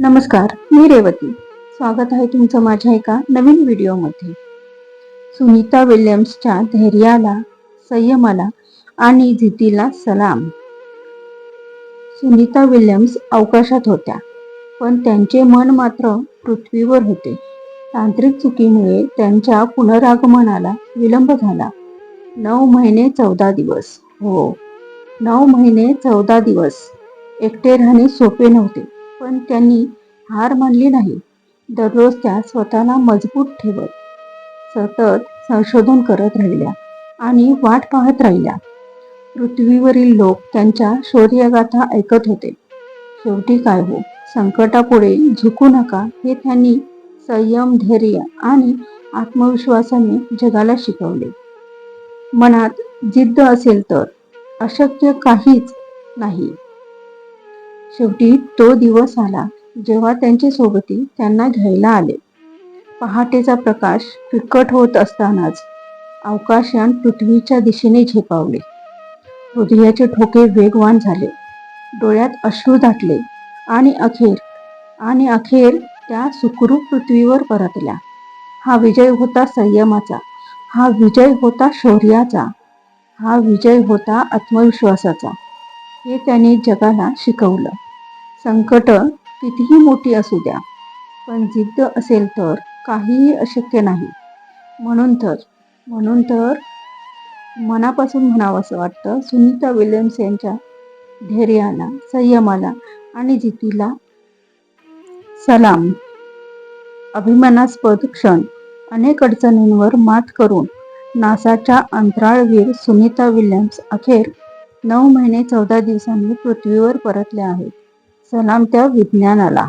नमस्कार मी रेवती. स्वागत आहे तुमचं माझ्या एका नवीन व्हिडिओमध्ये. सुनीता विल्यम्सच्या धैर्याला संयमाला आणि जितीला सलाम. सुनीता विल्यम्स अवकाशात होत्या पण त्यांचे मन मात्र पृथ्वीवर होते. तांत्रिक चुकीमुळे त्यांच्या पुनरागमनाला विलंब झाला. नऊ महिने चौदा दिवस. हो नऊ महिने चौदा दिवस. एकटे राहणे सोपे नव्हते. पण त्यांनी हार मानली नाही. दररोज त्या स्वतःला मजबूत ठेवत सतत संशोधन करत राहिल्या आणि वाट पाहत राहिल्या. पृथ्वीवरील लोक त्यांच्या शौर्यगाथा ऐकत होते. शेवटी काय हो संकटापुढे झुकू नका हे त्यांनी संयम धैर्य आणि आत्मविश्वासाने जगाला शिकवले. मनात जिद्द असेल तर अशक्य काहीच नाही. शेवटी तो दिवस आला जेव्हा त्यांचे सोबती त्यांना घ्यायला आले. पहाटेचा प्रकाश फिकट होत असतानाच अवकाशयान पृथ्वीच्या दिशेने झेपावले. हृदयाचे ठोके वेगवान झाले. डोळ्यात अश्रू दाटले आणि अखेर आणि अखेर त्या सुखरूप पृथ्वीवर परतल्या. हा विजय होता संयमाचा हा विजय होता शौर्याचा हा विजय होता आत्मविश्वासाचा. हे त्याने जगाला शिकवलं. संकट कितीही मोठी असू द्या पण जिद्द असेल तर काहीही अशक्य नाही. म्हणून तर म्हणून तर मनापासून म्हणावं असं वाटतं सुनीता विल्यम्स यांच्या धैर्याला संयमाला आणि जितीला सलाम. अभिमानास्पद क्षण अनेक अडचणींवर मात करून नासाच्या अंतराळवीर सुनीता विल्यम्स अखेर नऊ महिने चौदा दिवसांनी पृथ्वीवर परतल्या आहेत. सलाम त्या विज्ञानाला.